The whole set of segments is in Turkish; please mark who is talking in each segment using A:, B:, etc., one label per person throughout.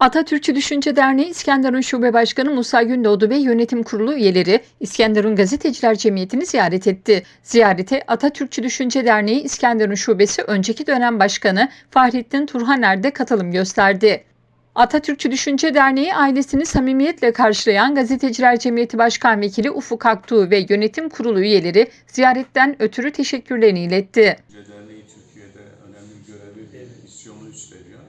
A: Atatürkçü Düşünce Derneği İskenderun Şube Başkanı Musa Gündoğdu ve yönetim kurulu üyeleri İskenderun Gazeteciler Cemiyeti'ni ziyaret etti. Ziyarete Atatürkçü Düşünce Derneği İskenderun Şubesi önceki dönem başkanı Fahrettin Turhaner de katılım gösterdi. Atatürkçü Düşünce Derneği ailesini samimiyetle karşılayan Gazeteciler Cemiyeti Başkan Vekili Ufuk Aktuğ ve yönetim kurulu üyeleri ziyaretten ötürü teşekkürlerini iletti.
B: Derneği Türkiye'de önemli görevi, bir misyonu üstleniyor.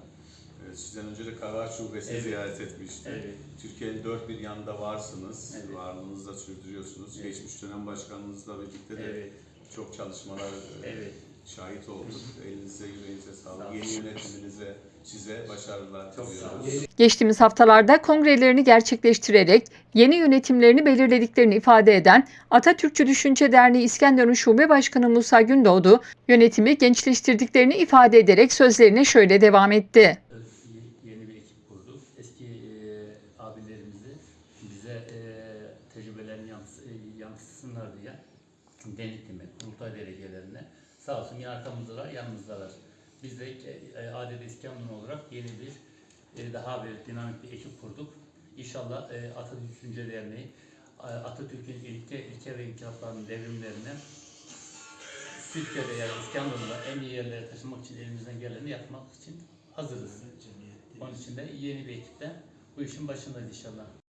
B: Ee, Sizden önce de Karaağaç Şubesi
C: Evet.
B: ziyaret etmişti.
C: Evet.
B: Türkiye'nin dört bir yanında varsınız,
C: Evet.
B: varlığınızı da sürdürüyorsunuz.
C: Evet.
B: Geçmiş dönem başkanınızla birlikte de
C: Evet.
B: çok çalışmalar e,
C: Evet.
B: şahit olduk. Elinize, yüreğinize
C: Sağ
B: sağlık.
C: olun.
B: Yeni yönetiminize, size başarılar
C: sağ
B: diliyoruz.
A: Geçtiğimiz haftalarda kongrelerini gerçekleştirerek yeni yönetimlerini belirlediklerini ifade eden Atatürkçü Düşünce Derneği İskenderun Şube Başkanı Musa Gündoğdu, yönetimi gençleştirdiklerini ifade ederek sözlerine şöyle devam etti.
C: Yeni bir ekip kurduk. Eski e, abilerimizi bize e, tecrübelerini yansı, e, yansıtsınlar diye denetime, kurultay derecelerine sağ olsun arkamızdalar, yanımızdalar. Biz de e, ADD İskenderun olarak yeni bir e, daha bir dinamik bir ekip kurduk. İnşallah e, Atatürk Düşünce Derneği e, Atatürk'ün ilke, ilke ve inkılaplarının devrimlerine Türkiye'de yani İskenderun'da en iyi yerlere taşımak için elimizden geleni yapmak için hazırız. Onun için de yeni bir ekiple bu işin başındayız inşallah.